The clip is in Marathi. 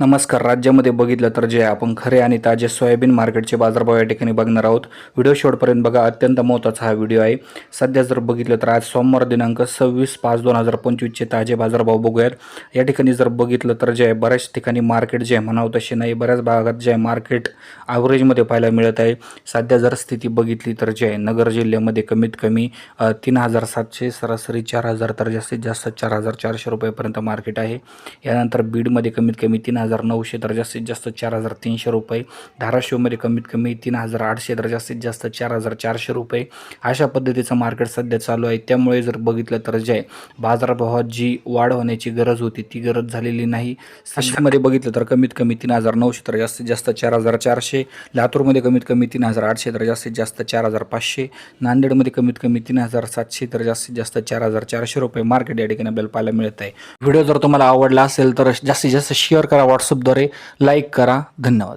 नमस्कार. राज्यामध्ये बघितलं तर जे आपण खरे आणि ताजे सोयाबीन मार्केटचे बाजारभाव या ठिकाणी बघणार आहोत. व्हिडिओ शेवटपर्यंत बघा अत्यंत महत्त्वाचा हा व्हिडिओ आहे. सध्या जर बघितलं तर आज सोमवार दिनांक सव्वीस पाच दोन हजार पंचवीसचे ताजे बाजारभाव बघूयात. या ठिकाणी जर बघितलं तर जे आहे बऱ्याच ठिकाणी मार्केट जे आहे म्हणावं तसे नाही बऱ्याच भागात जे आहे मार्केट ॲव्हरेजमध्ये पाहायला मिळत आहे. सध्या जर स्थिती बघितली तर जे आहे नगर जिल्ह्यामध्ये कमीत कमी तीन हजार सातशे सरासरी चार हजार तर जास्तीत जास्त चार हजार चारशे रुपयेपर्यंत मार्केट आहे. यानंतर बीडमध्ये कमीत कमी तीन हजार नऊशे तर जास्तीत जास्त चार हजार तीनशे रुपये. धाराशिवमध्ये कमीत कमी तीन हजार आठशे तर जास्तीत जास्त चार हजार चारशे रुपये. अशा पद्धतीचं मार्केट सध्या चालू आहे. त्यामुळे जर बघितलं तर जे आहे बाजारभावात जी वाढ होण्याची गरज होती ती गरज झालेली नाही. सशामध्ये बघितलं तर कमीत कमी तीन हजार नऊशे तर जास्तीत जास्त चार हजार चारशे. लातूरमध्ये कमीत कमी तीन हजार आठशे तर जास्तीत जास्त चार हजार पाचशे. नांदेडमध्ये कमीत कमी तीन हजार सातशे तर जास्तीत जास्त चार हजार चारशे रुपये. मार्केट या ठिकाणी आपल्याला पाहायला मिळत आहे व्हिडिओ जर तुम्हाला आवडला असेल तर जास्तीत जास्त शेअर करा. व्हॉट्सअपद्वारे लाईक करा. धन्यवाद.